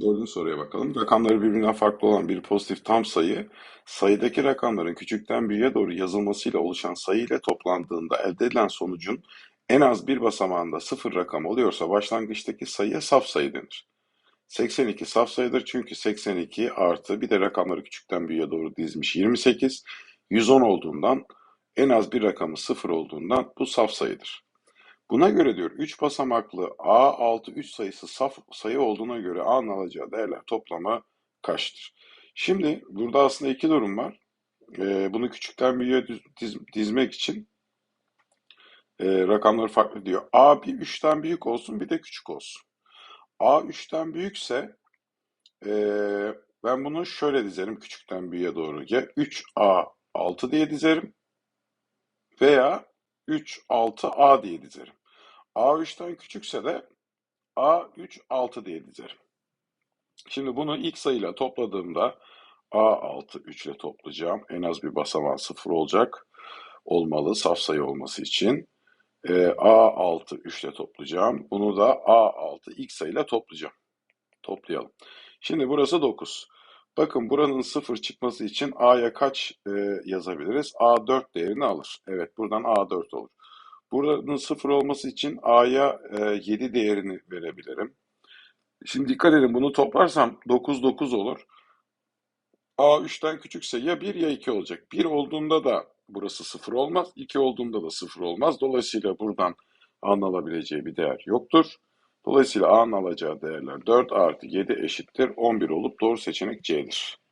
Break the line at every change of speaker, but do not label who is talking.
Dördüncü soruya bakalım. Rakamları birbirinden farklı olan bir pozitif tam sayı, sayıdaki rakamların küçükten büyüğe doğru yazılmasıyla oluşan sayı ile toplandığında elde edilen sonucun en az bir basamağında sıfır rakam oluyorsa başlangıçtaki sayıya saf sayı denir. 82 saf sayıdır çünkü 82 artı bir de rakamları küçükten büyüğe doğru dizmiş 28, 110 olduğundan en az bir rakamı sıfır olduğundan bu saf sayıdır. Buna göre diyor 3 basamaklı A6 3 sayısı saf sayı olduğuna göre A'nın alacağı değerler toplamı kaçtır? Şimdi burada aslında iki durum var. Ee, bunu küçükten büyüğe diz- dizmek için e, rakamları farklı diyor. A bir 3'ten büyük olsun bir de küçük olsun. A 3'ten büyükse e, ben bunu şöyle dizerim küçükten büyüğe doğru. Ya 3A 6 diye dizerim veya 3 6A diye dizerim. A 3'ten küçükse de A3 6 diye dizerim. Şimdi bunu ilk sayıyla topladığımda A6 3 ile toplayacağım. En az bir basamağı 0 olacak. Olmalı saf sayı olması için. Ee, A6 3 ile toplayacağım. Bunu da A6 ilk sayıyla toplayacağım. Toplayalım. Şimdi burası 9. Bakın buranın 0 çıkması için A'ya kaç e, yazabiliriz? A4 değerini alır. Evet buradan A4 olur. Buranın 0 olması için A'ya e, 7 değerini verebilirim. Şimdi dikkat edin bunu toplarsam 9 9 olur. A 3'ten küçükse ya 1 ya 2 olacak. 1 olduğunda da burası 0 olmaz. 2 olduğunda da 0 olmaz. Dolayısıyla buradan A'nın alabileceği bir değer yoktur. Dolayısıyla A'nın alacağı değerler 4 artı 7 eşittir 11 olup doğru seçenek C'dir.